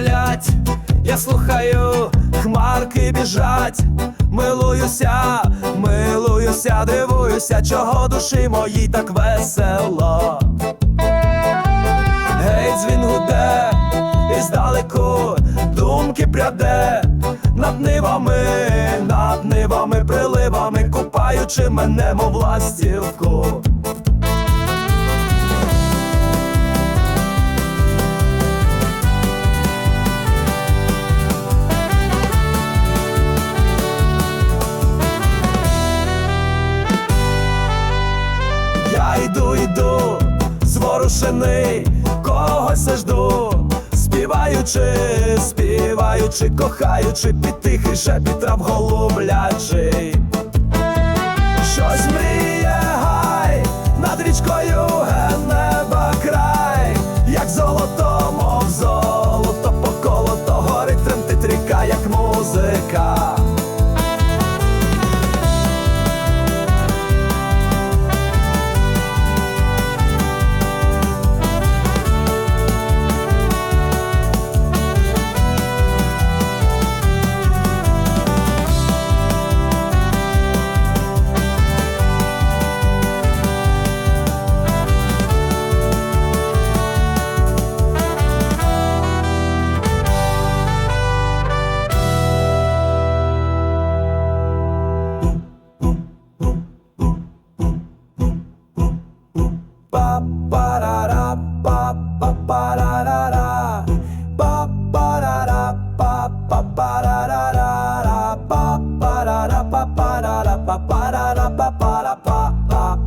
летять, я слухаю, хмарки біжать, милуюся, милуюся, дивуюся, чого душі моїй так весело. Гей, дзвін гуде, і здалеку думки пряде над нивами, над нивами, приливами, купаючи мене, мов ластівку. Я йду, йду, зворушений, когось я жду, співаючи, співаючи, кохаючи, під тихий шепіт трав голублячий. pa pa ra ra pa pa ra ra pa pa ra ra pa pa ra pa pa ra pa pa